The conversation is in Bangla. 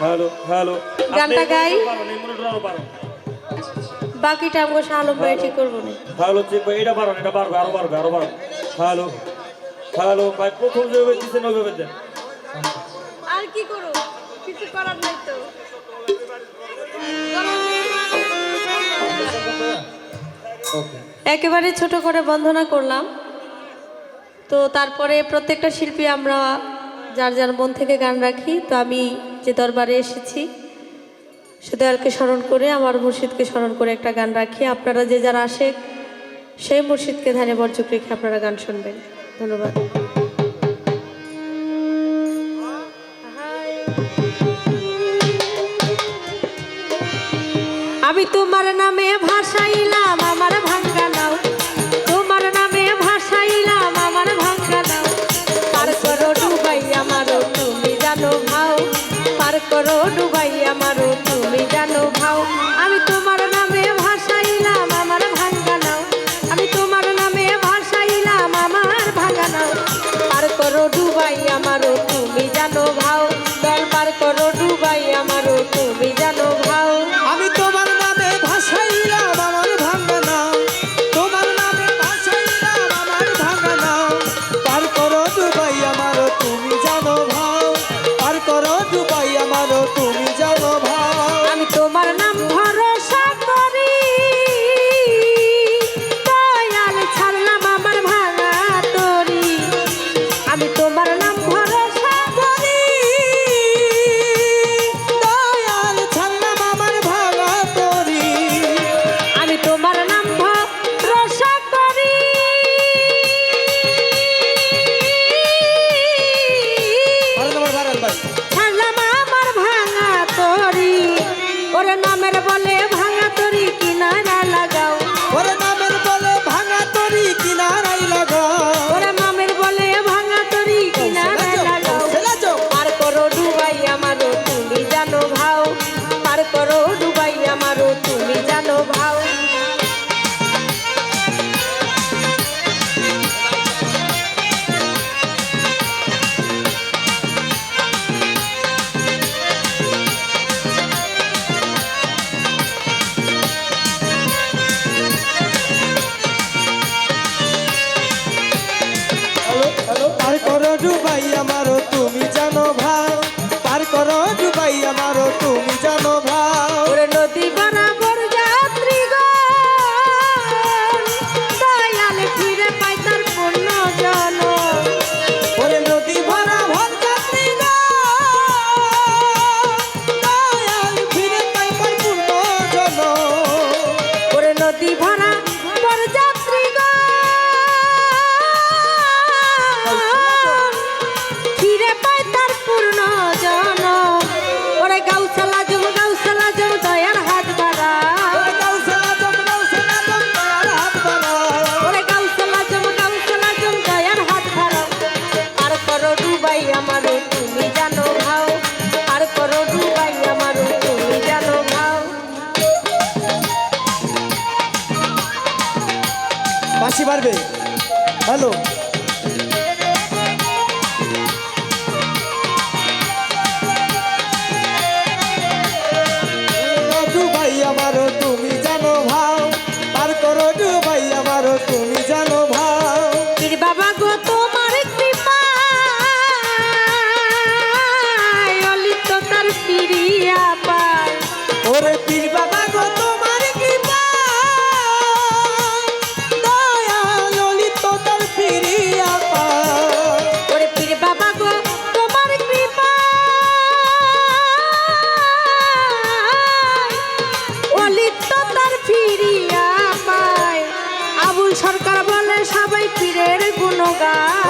হ্যালো হ্যালো গানটা গাই। বাকিটা আমরা আলম ভাই ঠিক করব না। ভালো ঠিক ভাই এটা পারো এটা পারবে আরও পারবে আরও পারবে হ্যালো হ্যালো ভাই প্রথম যেভাবে দিচ্ছেন ওইভাবে দেন। আর কি করো কিছু করার নাই তো। একেবারে ছোট করে বন্ধনা করলাম। তো তারপরে প্রত্যেকটা শিল্পী আমরা যার যার মন থেকে গান রাখি, তো আমি যে দরবারে এসেছি, সুদয়ালকে স্মরণ করে, আমার মুর্শিদকে স্মরণ করে একটা গান রাখি। আপনারা যে যারা আসে সেই মুর্শিদকে ধানে বর্জক রেখে আপনারা গান শুনবেন। ধন্যবাদ। আমি তোমার নামে ভাই ভাই আমারও তুমি জানো ভাও। নামের বলে ভাঙা তরি কিনারা। আমার তুমি জানো। হাসি পারবে হ্যালো lugar.